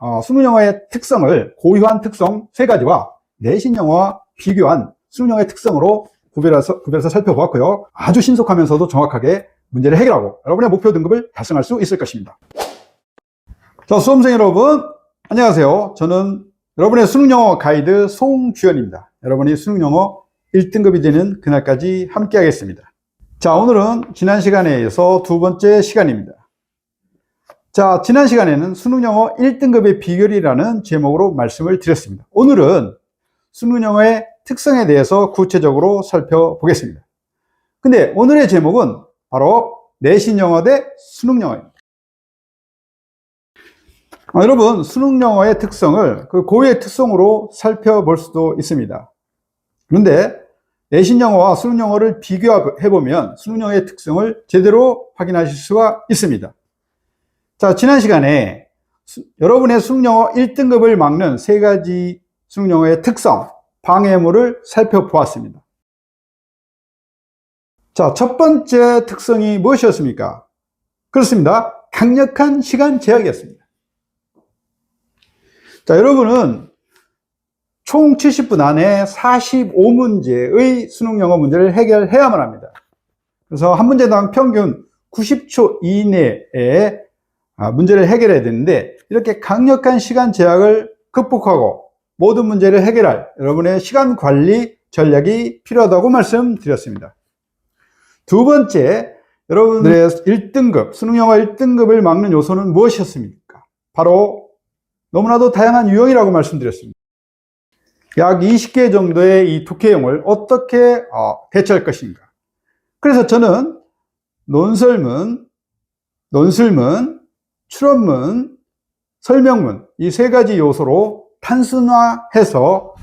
어, 수능 영어의 특성을 고유한 특성 세 가지와 내신 영어와 비교한 수능 영어의 특성으로 구별해서, 구별해서 살펴보았고요. 아주 신속하면서도 정확하게 문제를 해결하고 여러분의 목표 등급을 달성할 수 있을 것입니다. 자, 수험생 여러분, 안녕하세요. 저는 여러분의 수능 영어 가이드 송주현입니다. 여러분이 수능 영어 1등급이 되는 그날까지 함께 하겠습니다. 자, 오늘은 지난 시간에 이어서 두 번째 시간입니다. 자, 지난 시간에는 수능 영어 1등급의 비결이라는 제목으로 말씀을 드렸습니다. 오늘은 수능 영어의 특성에 대해서 구체적으로 살펴보겠습니다. 근데 오늘의 제목은 바로 내신 영어 대 수능 영어입니다. 아, 여러분, 수능 영어의 특성을 그 고유의 특성으로 살펴볼 수도 있습니다. 그런데 내신 영어와 수능 영어를 비교해보면 수능 영어의 특성을 제대로 확인하실 수가 있습니다. 자, 지난 시간에 수, 여러분의 수능 영어 1등급을 막는 세 가지 수능 영어의 특성, 방해물을 살펴보았습니다. 자, 첫 번째 특성이 무엇이었습니까? 그렇습니다. 강력한 시간 제약이었습니다. 자, 여러분은 총 70분 안에 45문제의 수능 영어 문제를 해결해야만 합니다. 그래서 한 문제당 평균 90초 이내에 문제를 해결해야 되는데 이렇게 강력한 시간 제약을 극복하고 모든 문제를 해결할 여러분의 시간 관리 전략이 필요하다고 말씀드렸습니다. 두 번째, 여러분들의 1등급, 수능 영어 1등급을 막는 요소는 무엇이었습니까? 바로 너무나도 다양한 유형이라고 말씀드렸습니다. 약 20개 정도의 이 독해용을 어떻게 대처할 것인가. 그래서 저는 논설문, 논술문, 출원문, 설명문 이 세 가지 요소로 단순화해서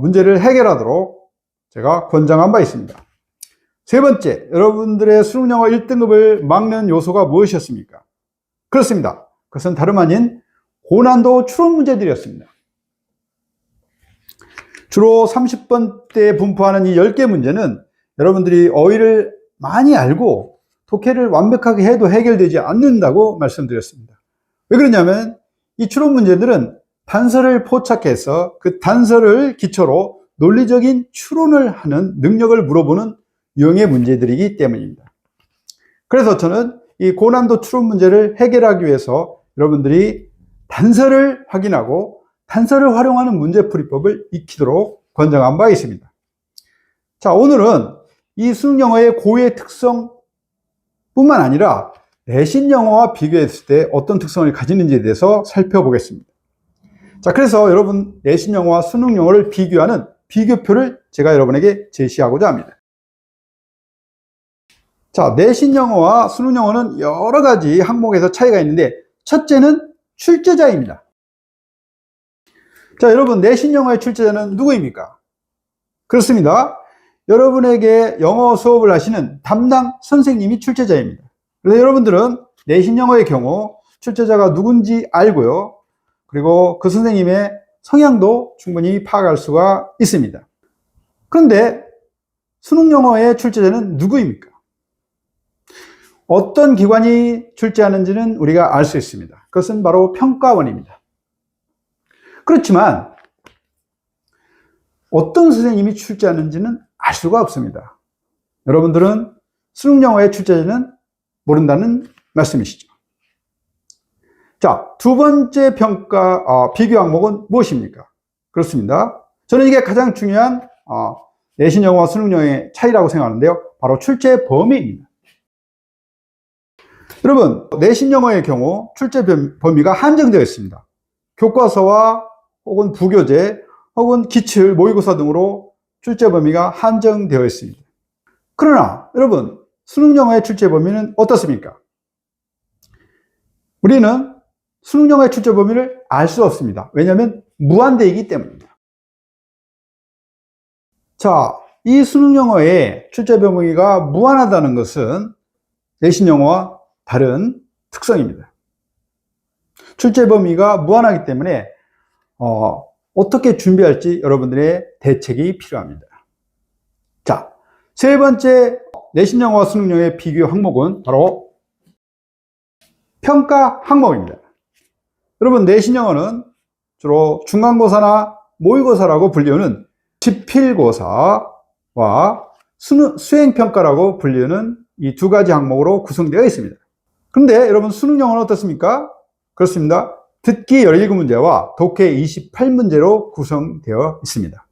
문제를 해결하도록 제가 권장한 바 있습니다. 세 번째, 여러분들의 수능 영어 1등급을 막는 요소가 무엇이었습니까? 그렇습니다. 그것은 다름 아닌 고난도 추론 문제들이었습니다. 주로 30번대 분포하는 이 10개 문제는 여러분들이 어휘를 많이 알고 독해를 완벽하게 해도 해결되지 않는다고 말씀드렸습니다. 왜 그러냐면 이 추론 문제들은 단서를 포착해서 그 단서를 기초로 논리적인 추론을 하는 능력을 물어보는 유형의 문제들이기 때문입니다. 그래서 저는 이 고난도 추론 문제를 해결하기 위해서 여러분들이 단서를 확인하고 단서를 활용하는 문제풀이법을 익히도록 권장한 바 있습니다. 자, 오늘은 이 수능 영어의 고유의 특성 뿐만 아니라 내신 영어와 비교했을 때 어떤 특성을 가지는지에 대해서 살펴보겠습니다. 자, 그래서 여러분 내신 영어와 수능 영어를 비교하는 비교표를 제가 여러분에게 제시하고자 합니다. 자, 내신 영어와 수능 영어는 여러 가지 항목에서 차이가 있는데 첫째는 출제자입니다. 자, 여러분 내신 영어의 출제자는 누구입니까? 그렇습니다. 여러분에게 영어 수업을 하시는 담당 선생님이 출제자입니다. 그래서 여러분들은 내신 영어의 경우 출제자가 누군지 알고요. 그리고 그 선생님의 성향도 충분히 파악할 수가 있습니다. 그런데 수능 영어의 출제자는 누구입니까? 어떤 기관이 출제하는지는 우리가 알 수 있습니다. 그것은 바로 평가원입니다. 그렇지만 어떤 선생님이 출제하는지는 알 수가 없습니다. 여러분들은 수능 영어의 출제자는 모른다는 말씀이시죠. 자, 두 번째 평가, 어, 비교 항목은 무엇입니까? 그렇습니다. 저는 이게 가장 중요한, 어, 내신 영어와 수능 영어의 차이라고 생각하는데요. 바로 출제 범위입니다. 여러분, 내신 영어의 경우 출제 범위가 한정되어 있습니다. 교과서와 혹은 부교재, 혹은 기출, 모의고사 등으로 출제 범위가 한정되어 있습니다. 그러나 여러분, 수능 영어의 출제 범위는 어떻습니까? 우리는 수능 영어의 출제 범위를 알 수 없습니다. 왜냐하면 무한대이기 때문입니다. 자, 이 수능 영어의 출제 범위가 무한하다는 것은 내신 영어와 다른 특성입니다. 출제 범위가 무한하기 때문에 어, 어떻게 준비할지 여러분들의 대책이 필요합니다. 자, 세 번째 내신 영어와 수능 영어의 비교 항목은 바로 평가 항목입니다. 여러분, 내신 영어는 주로 중간고사나 모의고사라고 불리우는 지필고사와 수능, 수행평가라고 불리우는 이 두 가지 항목으로 구성되어 있습니다. 그런데 여러분, 수능 영어는 어떻습니까? 그렇습니다. 듣기 17문제와 독해 28문제로 구성되어 있습니다.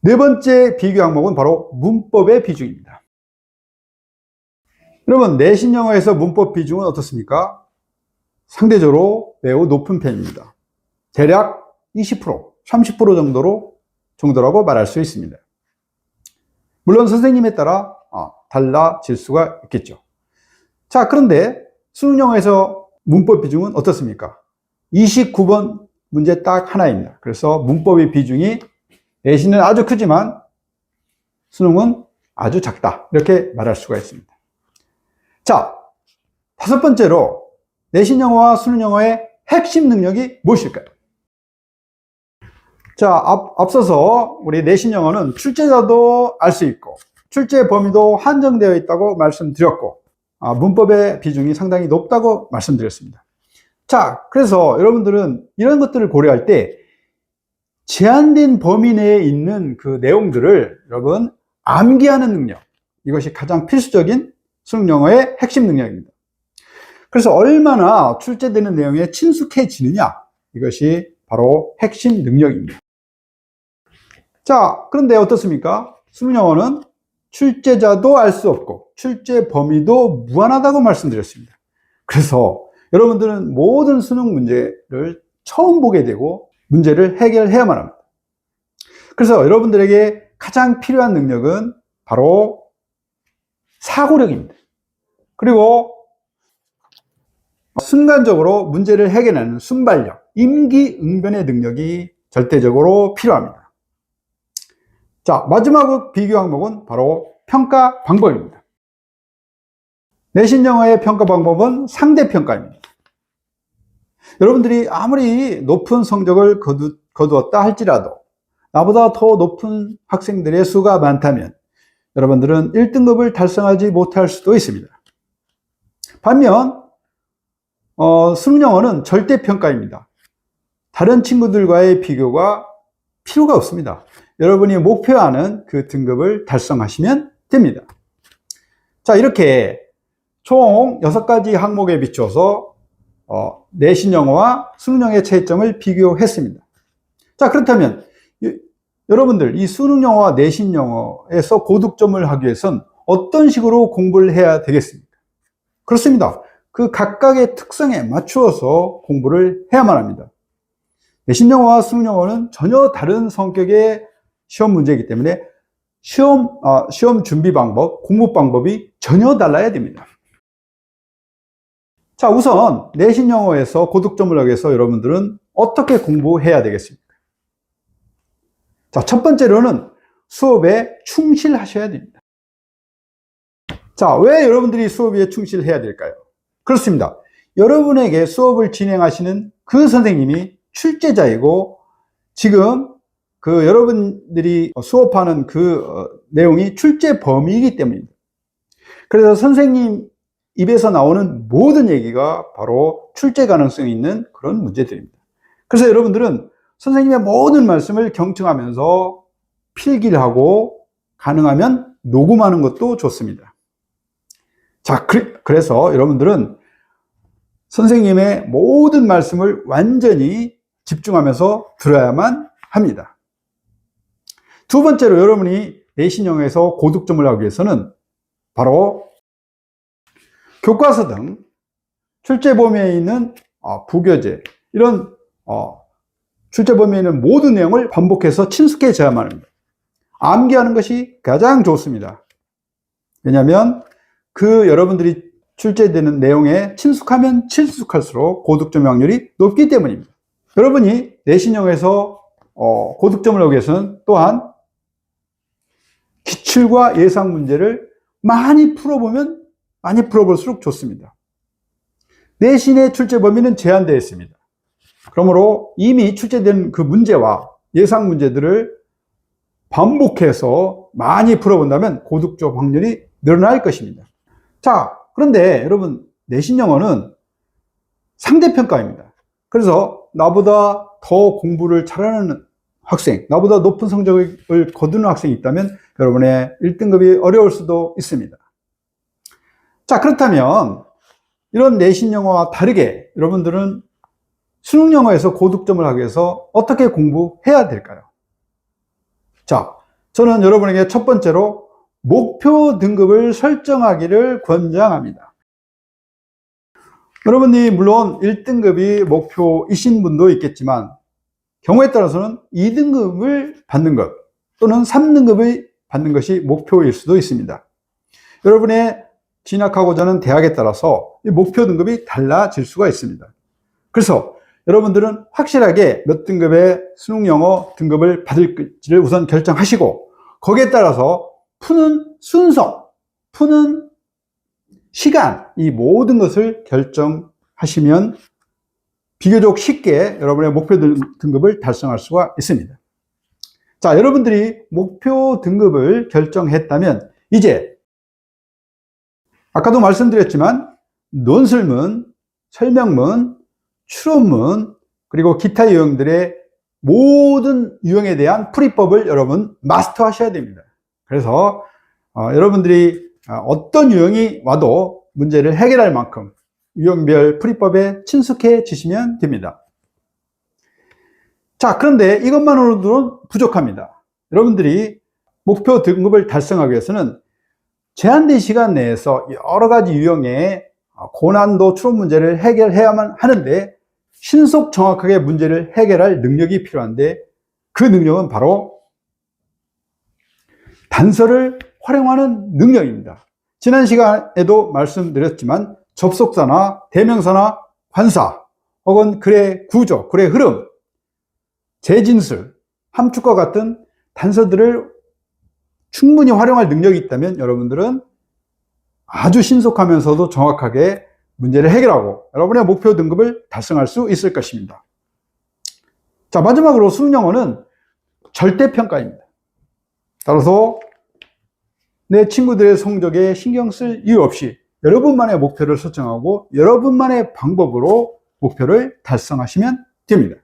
네 번째 비교 항목은 바로 문법의 비중입니다. 여러분, 내신 영어에서 문법 비중은 어떻습니까? 상대적으로 매우 높은 편입니다. 대략 20%, 30% 정도로 정도라고 말할 수 있습니다. 물론 선생님에 따라 아, 달라질 수가 있겠죠. 자, 그런데 수능 영어에서 문법 비중은 어떻습니까? 29번 문제 딱 하나입니다. 그래서 문법의 비중이 내신은 아주 크지만 수능은 아주 작다. 이렇게 말할 수가 있습니다. 자, 다섯 번째로 내신 영어와 수능 영어의 핵심 능력이 무엇일까요? 자, 앞, 앞서서 우리 내신 영어는 출제자도 알 수 있고 출제 범위도 한정되어 있다고 말씀드렸고 아, 문법의 비중이 상당히 높다고 말씀드렸습니다. 자, 그래서 여러분들은 이런 것들을 고려할 때 제한된 범위 내에 있는 그 내용들을 여러분 암기하는 능력 이것이 가장 필수적인 수능 영어의 핵심 능력입니다. 그래서 얼마나 출제되는 내용에 친숙해지느냐 이것이 바로 핵심 능력입니다. 자, 그런데 어떻습니까? 수능 영어는 출제자도 알 수 없고 출제 범위도 무한하다고 말씀드렸습니다. 그래서 여러분들은 모든 수능 문제를 처음 보게 되고 문제를 해결해야만 합니다. 그래서 여러분들에게 가장 필요한 능력은 바로 사고력입니다. 그리고 순간적으로 문제를 해결하는 순발력, 임기응변의 능력이 절대적으로 필요합니다. 자, 마지막 비교 항목은 바로 평가 방법입니다. 내신 영어의 평가 방법은 상대평가입니다. 여러분들이 아무리 높은 성적을 거두, 거두었다 할지라도 나보다 더 높은 학생들의 수가 많다면 여러분들은 1등급을 달성하지 못할 수도 있습니다. 반면 어, 수능 영어는 절대평가입니다. 다른 친구들과의 비교가 필요가 없습니다. 여러분이 목표하는 그 등급을 달성하시면 됩니다. 자, 이렇게 총 6가지 항목에 비추어서 어, 내신 영어와 수능 영어의 차이점을 비교했습니다. 자, 그렇다면 이, 여러분들 이 수능 영어와 내신 영어에서 고득점을 하기 위해선 어떤 식으로 공부를 해야 되겠습니까? 그렇습니다. 그 각각의 특성에 맞추어서 공부를 해야만 합니다. 내신 영어와 수능 영어는 전혀 다른 성격의 시험 문제이기 때문에 시험, 어, 시험 준비 방법, 공부 방법이 전혀 달라야 됩니다. 자, 우선 내신 영어에서 고득점을 하기 위해서 여러분들은 어떻게 공부해야 되겠습니까? 자, 첫 번째로는 수업에 충실하셔야 됩니다. 자, 왜 여러분들이 수업에 충실해야 될까요? 그렇습니다. 여러분에게 수업을 진행하시는 그 선생님이 출제자이고 지금 그 여러분들이 수업하는 그 어, 내용이 출제 범위이기 때문입니다. 그래서 선생님 입에서 나오는 모든 얘기가 바로 출제 가능성이 있는 그런 문제들입니다. 그래서 여러분들은 선생님의 모든 말씀을 경청하면서 필기를 하고 가능하면 녹음하는 것도 좋습니다. 자, 그래서 여러분들은 선생님의 모든 말씀을 완전히 집중하면서 들어야만 합니다. 두 번째로 여러분이 내신 영어에서 고득점을 하기 위해서는 바로 교과서 등 출제 범위에 있는 어, 부교재 이런 어, 출제 범위에 있는 모든 내용을 반복해서 친숙해져야만 합니다. 암기하는 것이 가장 좋습니다. 왜냐하면 그 여러분들이 출제되는 내용에 친숙하면 친숙할수록 고득점 확률이 높기 때문입니다. 여러분이 내신형에서 어, 고득점을 하기 위해서는 또한 기출과 예상 문제를 많이 풀어보면 많이 풀어볼수록 좋습니다. 내신의 출제 범위는 제한되어 있습니다. 그러므로 이미 출제된 그 문제와 예상 문제들을 반복해서 많이 풀어본다면 고득점 확률이 늘어날 것입니다. 자, 그런데 여러분, 내신 영어는 상대평가입니다. 그래서 나보다 더 공부를 잘하는 학생, 나보다 높은 성적을 거두는 학생이 있다면 여러분의 1등급이 어려울 수도 있습니다. 자, 그렇다면 이런 내신 영어와 다르게 여러분들은 수능 영어에서 고득점을 하기 위해서 어떻게 공부해야 될까요? 자, 저는 여러분에게 첫 번째로 목표 등급을 설정하기를 권장합니다. 여러분이 물론 1등급이 목표이신 분도 있겠지만 경우에 따라서는 2등급을 받는 것 또는 3등급을 받는 것이 목표일 수도 있습니다. 여러분의 진학하고자 하는 대학에 따라서 이 목표 등급이 달라질 수가 있습니다. 그래서 여러분들은 확실하게 몇 등급의 수능 영어 등급을 받을지를 우선 결정하시고 거기에 따라서 푸는 순서, 푸는 시간, 이 모든 것을 결정하시면 비교적 쉽게 여러분의 목표 등- 등급을 달성할 수가 있습니다. 자, 여러분들이 목표 등급을 결정했다면 이제 아까도 말씀드렸지만 논술문, 설명문, 추론문, 그리고 기타 유형들의 모든 유형에 대한 풀이법을 여러분 마스터하셔야 됩니다. 그래서 어, 여러분들이 어, 어떤 유형이 와도 문제를 해결할 만큼 유형별 풀이법에 친숙해지시면 됩니다. 자, 그런데 이것만으로도 부족합니다. 여러분들이 목표 등급을 달성하기 위해서는 제한된 시간 내에서 여러 가지 유형의 고난도 추론 문제를 해결해야만 하는데 신속 정확하게 문제를 해결할 능력이 필요한데 그 능력은 바로 단서를 활용하는 능력입니다. 지난 시간에도 말씀드렸지만 접속사나 대명사나 관사 혹은 글의 구조, 글의 흐름, 재진술, 함축과 같은 단서들을 충분히 활용할 능력이 있다면 여러분들은 아주 신속하면서도 정확하게 문제를 해결하고 여러분의 목표 등급을 달성할 수 있을 것입니다. 자, 마지막으로 수능 영어는 절대평가입니다. 따라서 내 친구들의 성적에 신경 쓸 이유 없이 여러분만의 목표를 설정하고 여러분만의 방법으로 목표를 달성하시면 됩니다.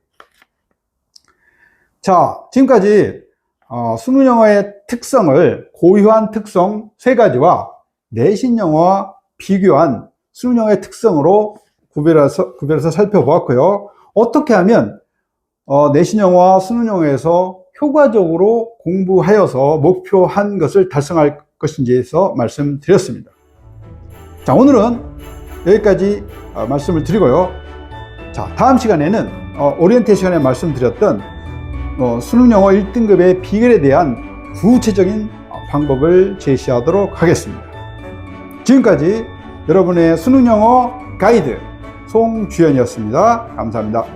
자, 지금까지 어, 수능 영어의 특성을 고유한 특성 세 가지와 내신 영어와 비교한 수능 영어의 특성으로 구별해서, 구별해서 살펴보았고요. 어떻게 하면 어, 내신 영어와 수능 영어에서 효과적으로 공부하여서 목표한 것을 달성할 것인지에서 말씀드렸습니다. 자, 오늘은 여기까지 어, 말씀을 드리고요. 자, 다음 시간에는 어, 오리엔테 시간에 말씀드렸던 어, 수능 영어 1등급의 비결에 대한 구체적인 방법을 제시하도록 하겠습니다. 지금까지 여러분의 수능 영어 가이드 송주연이었습니다. 감사합니다.